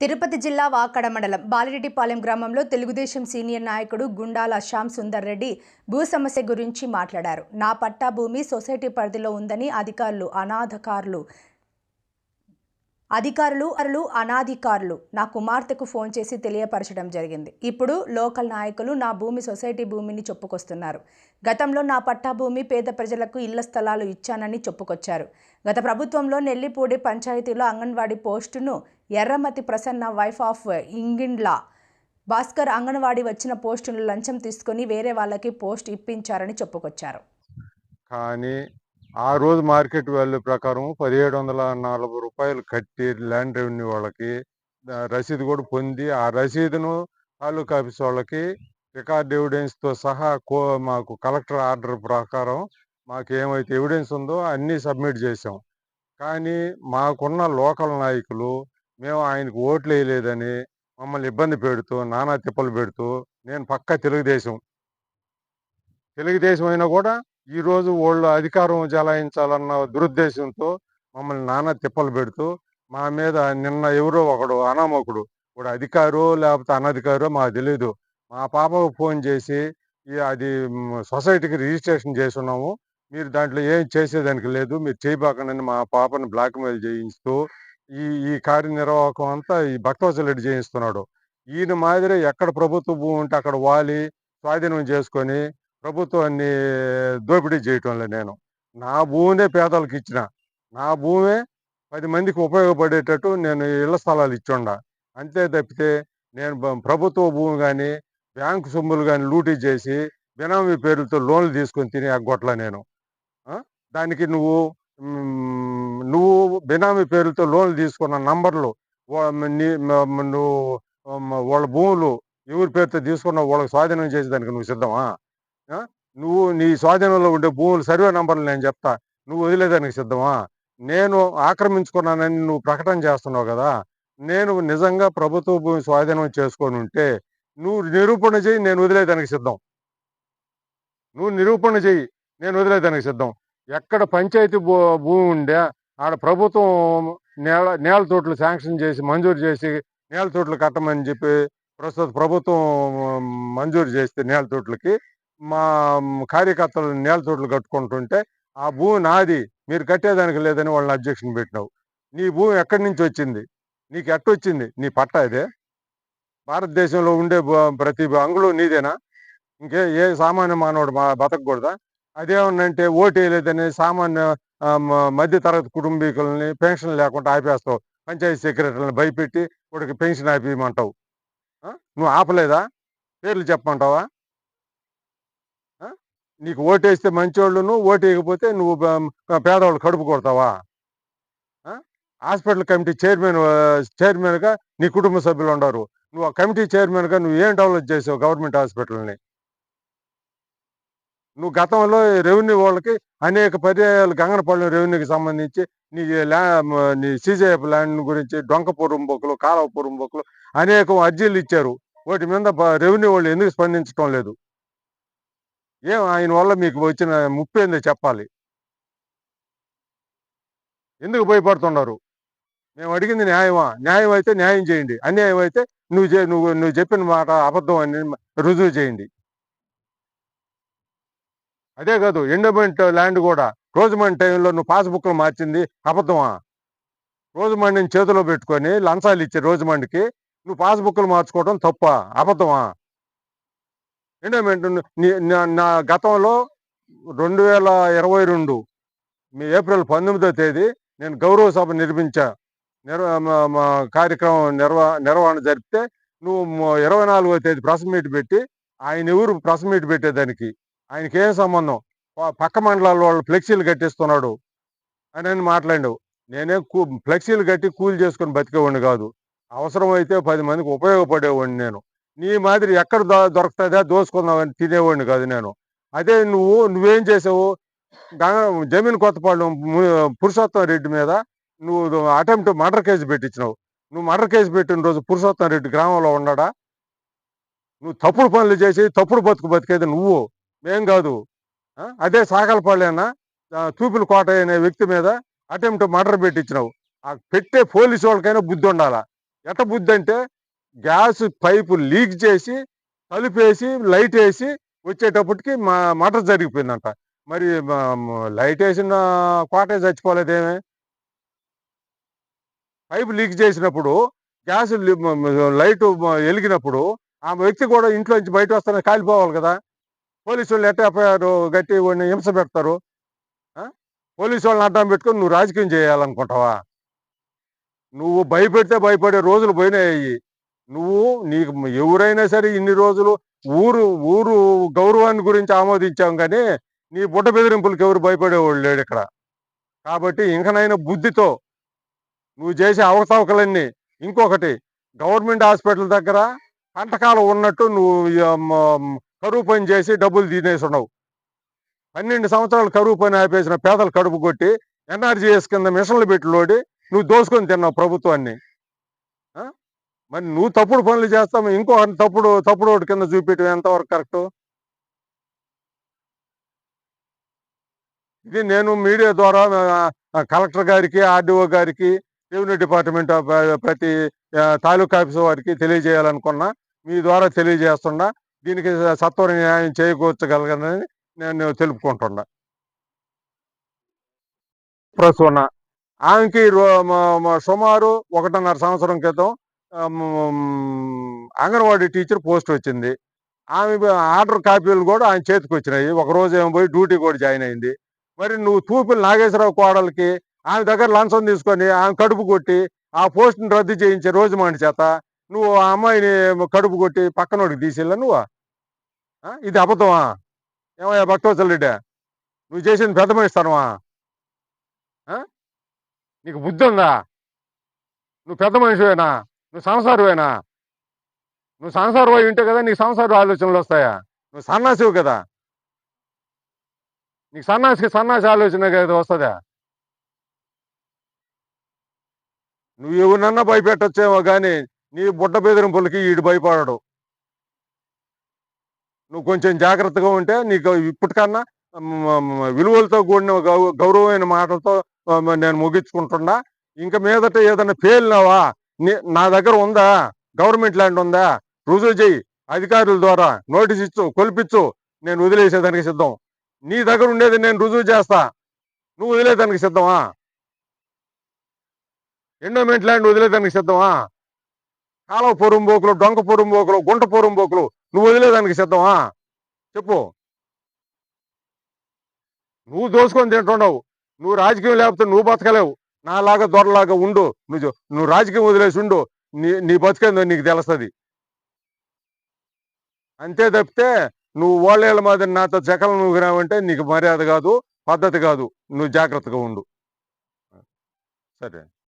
తిరుపతి జిల్లా వాకడ మండలం బాలిరెడ్డిపాలెం గ్రామంలో తెలుగుదేశం సీనియర్ నాయకుడు గుండాల శ్యామ్ సుందర్ రెడ్డి భూ సమస్య గురించి మాట్లాడారు. నా పట్టా భూమి సొసైటీ పరిధిలో ఉందని అధికారులు అనాథకారులు అధికారులు అరులు అనాధికారులు నా కుమార్తెకు ఫోన్ చేసి తెలియపరచడం జరిగింది. ఇప్పుడు లోకల్ నాయకులు నా భూమి సొసైటీ భూమిని చెప్పుకొస్తున్నారు. గతంలో నా పట్టా భూమి పేద ప్రజలకు ఇళ్ళ స్థలాలు ఇచ్చానని చెప్పుకొచ్చారు. గత ప్రభుత్వంలో నెల్లిపూడి పంచాయతీలో అంగన్వాడీ పోస్టును ఎర్రమతి ప్రసన్న వైఫ్ ఆఫ్ ఇంగిన్లా భాస్కర్ అంగన్వాడీ వచ్చిన పోస్టును లంచం తీసుకొని వేరే వాళ్ళకి పోస్ట్ ఇప్పించారని చెప్పుకొచ్చారు. కానీ ఆ రోజు మార్కెట్ వాల్యూ ప్రకారం పదిహేడు వందల నలభై రూపాయలు కట్టి ల్యాండ్ రెవెన్యూ వాళ్ళకి రసీదు కూడా పొంది ఆ రసీదును తాలూకా ఆఫీస్ వాళ్ళకి రికార్డ్ ఎవిడెన్స్తో సహా కో మాకు కలెక్టర్ ఆర్డర్ ప్రకారం మాకు ఏమైతే ఎవిడెన్స్ ఉందో అన్నీ సబ్మిట్ చేసాం కానీ మాకున్న లోకల్ నాయకులు మేము ఆయనకు ఓట్లు వేయలేదని మమ్మల్ని ఇబ్బంది పెడుతూ నానా తిప్పలు పెడుతూ నేను పక్క తెలుగుదేశం. తెలుగుదేశం అయినా కూడా ఈరోజు వాళ్ళు అధికారం జలాయించాలన్న దురుద్దేశంతో మమ్మల్ని నానా తిప్పలు పెడుతూ మా మీద నిన్న ఎవరో ఒకడు అనామకుడు ఇప్పుడు అధికారో లేకపోతే అనధికారో మాకు తెలియదు మా పాపకు ఫోన్ చేసి "ఈ అది సొసైటీకి రిజిస్ట్రేషన్ చేసి ఉన్నాము. మీరు దాంట్లో ఏం చేసేదానికి లేదు మీరు చేయబాకండి మా పాపను బ్లాక్మెయిల్ చేయిస్తూ ఈ ఈ కార్యనిర్వాహకం అంతా ఈ భక్తవసలెడ్డి చేయిస్తున్నాడు. ఈయన మాదిరి ఎక్కడ ప్రభుత్వ భూమి ఉంటే అక్కడ వాలి స్వాధీనం చేసుకొని ప్రభుత్వాన్ని దోపిడీ చేయటంలో నేను. నా భూమినే పేదలకు ఇచ్చిన నా భూమే పది మందికి ఉపయోగపడేటట్టు నేను ఇళ్ళ స్థలాలు ఇచ్చుండా. అంతే తప్పితే నేను ప్రభుత్వ భూమి కానీ బ్యాంకు సొమ్ములు కానీ లూటీ చేసి బినామీ పేరుతో లోన్లు తీసుకొని తినే అగ్గొట్ల నేను. దానికి నువ్వు నువ్వు బినామీ పేరుతో లోన్లు తీసుకున్న నంబర్లు నువ్వు వాళ్ళ భూములు ఎవరి పేరుతో తీసుకున్న వాళ్ళకి స్వాధీనం చేసేదానికి నువ్వు సిద్ధమా? నువ్వు నీ స్వాధీనంలో ఉండే భూములు సర్వే నంబర్లు నేను చెప్తా. నువ్వు వదిలేదానికి సిద్ధమా? నేను ఆక్రమించుకున్నానని నువ్వు ప్రకటన చేస్తున్నావు కదా? నేను నిజంగా ప్రభుత్వ భూమి స్వాధీనం చేసుకొని ఉంటే నువ్వు నిరూపణ చేయి నేను వదిలేదానికి సిద్ధం. నువ్వు నిరూపణ చేయి నేను వదిలేదానికి సిద్ధం. ఎక్కడ పంచాయతీ భూ భూమి ఉండే ఆడ ప్రభుత్వం నేల నేల తోటలు శాంక్షన్ చేసి మంజూరు చేసి నేల తోటలు కట్టమని చెప్పి ప్రస్తుత ప్రభుత్వం మంజూరు చేస్తే నేల తోటలకి మా కార్యకర్తలు నేల తోటలు కట్టుకుంటుంటే ఆ భూమి నాది మీరు కట్టేదానికి లేదని వాళ్ళని అబ్జెక్షన్ పెట్టినావు. నీ భూమి ఎక్కడి నుంచి వచ్చింది? నీకు ఎట్టొచ్చింది? నీ పట్టా ఇదే? భారతదేశంలో ఉండే ప్రతి అంగుళం నీదేనా? ఇంకే ఏ సామాన్య మానవుడు మా బతకూడదా అదేమన్నంటే ఓటు వేయలేదని సామాన్య మధ్యతరగతి మ- మధ్య తరగతి కుటుంబీకులని పెన్షన్ లేకుండా ఆపేస్తావు. పంచాయతీ సెక్రటరీని భయపెట్టి వాడికి పెన్షన్ ఆపేయమంటావు. నువ్వు ఆపలేదా? పేర్లు చెప్పమంటావా? నీకు ఓటేస్తే మంచోళ్ళును ఓటు వేయకపోతే నువ్వు పేదవాళ్ళు కడుపు కొడతావా? హాస్పిటల్ కమిటీ చైర్మన్ చైర్మన్గా నీ కుటుంబ సభ్యులు ఉండరు. నువ్వు ఆ కమిటీ చైర్మన్గా నువ్వు ఏం డెవలప్ చేసావు గవర్నమెంట్ హాస్పిటల్ని? నువ్వు గతంలో రెవెన్యూ వాళ్ళకి అనేక పర్యాయాలు గంగనపల్లి రెవెన్యూకి సంబంధించి నీ ల్యా నీ సీజేఎఫ్ ల్యాండ్ గురించి డొంక పురుంబొక్కులు కాలువ పురుంబొక్కులు అనేక అర్జీలు ఇచ్చారు. వాటి మీద రెవెన్యూ వాళ్ళు ఎందుకు స్పందించడం లేదు? ఏం ఆయన వల్ల మీకు వచ్చిన ముప్పు ఏందో చెప్పాలి. ఎందుకు భయపడుతున్నారు? మేము అడిగింది న్యాయమా? న్యాయం అయితే న్యాయం చేయండి. అన్యాయం అయితే నువ్వు చే- నువ్వు నువ్వు చెప్పిన మాట అబద్ధం అని రుజువు చేయండి. అదే కాదు ఎండోమెంట్ ల్యాండ్ కూడా రోజుమండ్ టైంలో నువ్వు పాస్బుక్లు మార్చింది అబద్ధమా? రోజుమండిని చేతిలో పెట్టుకొని లంచాలు ఇచ్చే రోజుమండ్కి నువ్వు పాస్బుక్లు మార్చుకోవడం తప్ప? అబద్ధమా? ఎండోమెంట్ నా- గతంలో రెండు వేల ఇరవై రెండు మీ ఏప్రిల్ పంతొమ్మిదో తేదీ నేను గౌరవ సభ నిర్మించా నిర్వ మా- కార్యక్రమం నిర్వ నిర్వహణ జరిపితే నువ్వు ఇరవై నాలుగో తేదీ ప్రెస్ మీట్ పెట్టి ఆయన ఎవరు ప్రెస్ మీట్ పెట్టేదానికి? ఆయనకి ఏం సంబంధం? పక్క మండలాల వాళ్ళు ఫ్లెక్సీలు కట్టిస్తున్నాడు అని అని మాట్లాడావు నేనే కూ ఫ్లెక్సీలు కట్టి కూలి చేసుకొని బతికేవాడిని కాదు. అవసరమైతే పది మందికి ఉపయోగపడేవాడిని నేను. నీ మాదిరి ఎక్కడ దొరుకుతుందా దోసుకుందామని తినేవాడిని కాదు నేను. అదే నువ్వు నువ్వేం చేసావు? జమీన్ కొత్తపాలెం పురుషోత్తం రెడ్డి మీద నువ్వు అటెంప్ట్ మర్డర్ కేసు పెట్టించినావు నువ్వు మర్డర్ కేసు పెట్టిన రోజు పురుషోత్తం రెడ్డి గ్రామంలో ఉన్నాడా? నువ్వు తప్పుడు పనులు చేసి తప్పుడు బతుకు బతికేది నువ్వు. మేం కాదు. అదే సాగలపల్లేనా? తూపుల కోట అనే వ్యక్తి మీద అటెంప్ట్ మర్డర్ పెట్టించినావు ఆ పెట్టే పోలీసు వాళ్ళకైనా బుద్ధి ఉండాలా? ఎట బుద్ధి అంటే గ్యాస్ పైపు లీక్ చేసి తలుపేసి లైట్ వేసి వచ్చేటప్పటికి మా మటర్ జరిగిపోయిందంట. మరి లైట్ వేసిన కోటే చచ్చిపోలేదేమే పైపు లీక్ చేసినప్పుడు గ్యాస్ లైట్ వెలిగినప్పుడు ఆ వ్యక్తి కూడా ఇంట్లోంచి బయట వస్తానే కాలిపోవాలి కదా. పోలీసు వాళ్ళు ఎట్ట ఎఫ్ఐఆర్ గట్టి వాడిని హింస పెడతారు. పోలీసు వాళ్ళని అడ్డం పెట్టుకొని నువ్వు రాజకీయం చేయాలనుకుంటావా? నువ్వు భయపెడితే భయపడే రోజులు పోయినాయి. నువ్వు నీకు ఎవరైనా సరే ఇన్ని రోజులు ఊరు ఊరు గౌరవాన్ని గురించి ఆమోదించాం కానీ నీ బుట్ట బెదిరింపులకు ఎవరు భయపడేవాళ్ళు లేడు ఇక్కడ. కాబట్టి ఇంకనైనా బుద్ధితో నువ్వు చేసే అవకతవకలన్నీ ఇంకొకటి గవర్నమెంట్ హాస్పిటల్ దగ్గర పంటకాలం ఉన్నట్టు నువ్వు కరువు పని చేసి డబ్బులు తినేసి ఉండవు. పన్నెండు సంవత్సరాలు కరువు పని ఆపేసిన పేదలు కడుపు కొట్టి ఎన్ఆర్జీఎస్ కింద మిషన్లు పెట్టి లోడి నువ్వు దోసుకొని తిన్నావు ప్రభుత్వాన్ని. మరి నువ్వు తప్పుడు పనులు చేస్తావు ఇంకో తప్పుడు తప్పుడు ఒకటి కింద చూపించడం ఎంతవరకు కరెక్ట్? ఇది నేను మీడియా ద్వారా కలెక్టర్ గారికి ఆర్డీఓ గారికి రెవెన్యూ డిపార్ట్మెంట్ ఆఫ్, ప్రతి తాలూకా ఆఫీస్ వారికి తెలియజేయాలనుకున్నా మీ ద్వారా తెలియజేస్తున్నా దీనికి సత్వర న్యాయం చేకూర్చగలగనని నేను తెలుపుకుంటున్నా. ప్రసూన ఆమెకి సుమారు ఒకటిన్నర సంవత్సరం క్రితం అంగన్వాడీ టీచర్ పోస్ట్ వచ్చింది. ఆమె ఆర్డర్ కాపీలు కూడా ఆయన చేతికి వచ్చినాయి. ఒక రోజు ఏమో పోయి డ్యూటీ కూడా జాయిన్ అయింది. మరి నువ్వు తూపులు నాగేశ్వరరావు కోడలకి ఆమె దగ్గర లంచం తీసుకొని ఆమె కడుపు కొట్టి ఆ పోస్ట్ని రద్దు చేయించే రోజు మాటి చేత నువ్వు ఆ అమ్మాయిని కడుపు కొట్టి పక్కనోడికి తీసిల్లా నువ్వు? ఇది అబద్ధమా? ఏమయ్యా భక్తవచ్చల్రెడ్డి నువ్వు చేసింది పెద్ద మనిస్తానవా నీకు బుద్ధి ఉందా? నువ్వు పెద్ద మనిషివేనా? నువ్వు సంసారవేనా? నువ్వు సంసారం అయి ఉంటే కదా నీకు సంసార ఆలోచనలు వస్తాయా? నువ్వు సన్నాసివు కదా. నీకు సన్నాసికి సన్నాసి ఆలోచన కదా వస్తుందా? నువ్వు ఎవరినన్నా భయపెట్టొచ్చేమో కానీ నీ బుడ్డ బెదిరింపులకి వీడు భయపడడు. నువ్వు కొంచెం జాగ్రత్తగా ఉంటే నీకు ఇప్పటికన్నా విలువలతో కూడిన గౌరవమైన మాటలతో నేను ముగించుకుంటున్నా. ఇంకా మీదట ఏదైనా పేలినావా? నా దగ్గర ఉందా? గవర్నమెంట్ ల్యాండ్ ఉందా? రుజువు చెయ్యి. అధికారుల ద్వారా నోటీస్ ఇచ్చు కొలిపించు నేను వదిలేసేదానికి సిద్ధం. నీ దగ్గర ఉండేది నేను రుజువు చేస్తా. నువ్వు వదిలేదానికి సిద్ధమా? ఎండోమెంట్ ల్యాండ్ వదిలేదానికి సిద్ధమా? కాలవ పొరుంబోకులు డొంక పొరుంబోకులు గుంట పొరుంబోకులు నువ్వు వదిలేదానికి సిద్ధమా? చెప్పు. నువ్వు దోసుకొని తింటున్నావు నువ్వు రాజకీయం లేకపోతే నువ్వు బతకలేవు. నాలాగా దొరలాగా ఉండు. నువ్వు నువ్వు రాజకీయం వదిలేసి ఉండు. నీ నీ బతికేందో నీకు తెలుస్తుంది. అంతే తప్పితే నువ్వు ఓళ్ళేళ్ళ మాదిరి నాతో చెకలు నువ్వురావంటే నీకు మర్యాద కాదు పద్ధతి కాదు. నువ్వు జాగ్రత్తగా ఉండు. సరే.